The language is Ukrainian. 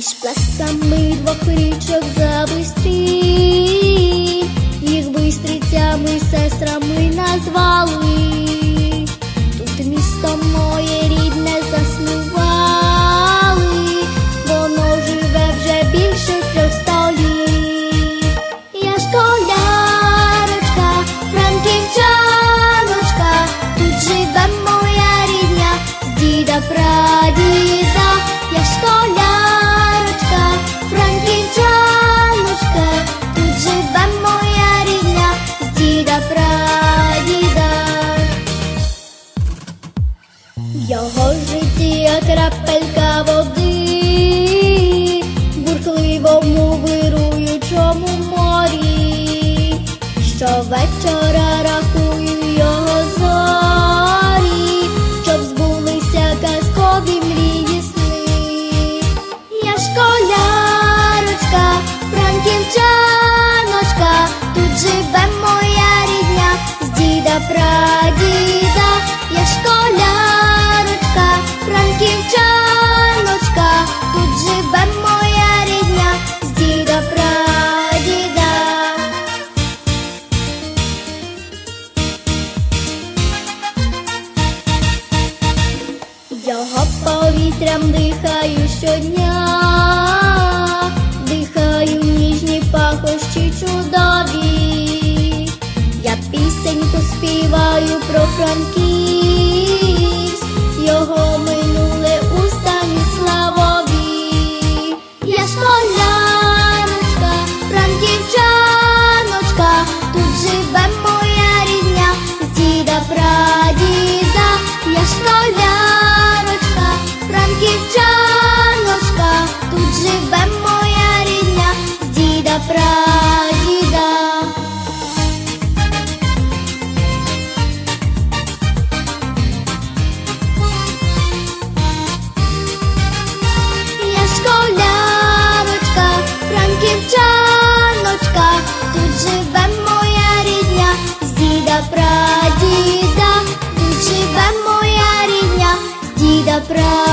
Між плесами двох річок забистрі, їх бистрицями, сестрами назвали. Тут місто моє Його життя крапелька води, в бурхливому вируючому морі, щовечора рахую його повітрям дихаю щодня, дихаю ніжні пахощі чудові, я пісеньку співаю про Франківськ, його минуле у стані славові, я школярочка, франківчаночка, тут живем. прадіда. Я школярочка, франківчаночка, тут живе моя рідня, з діда прадіда, тут живе моя рідня, з діда прадіда.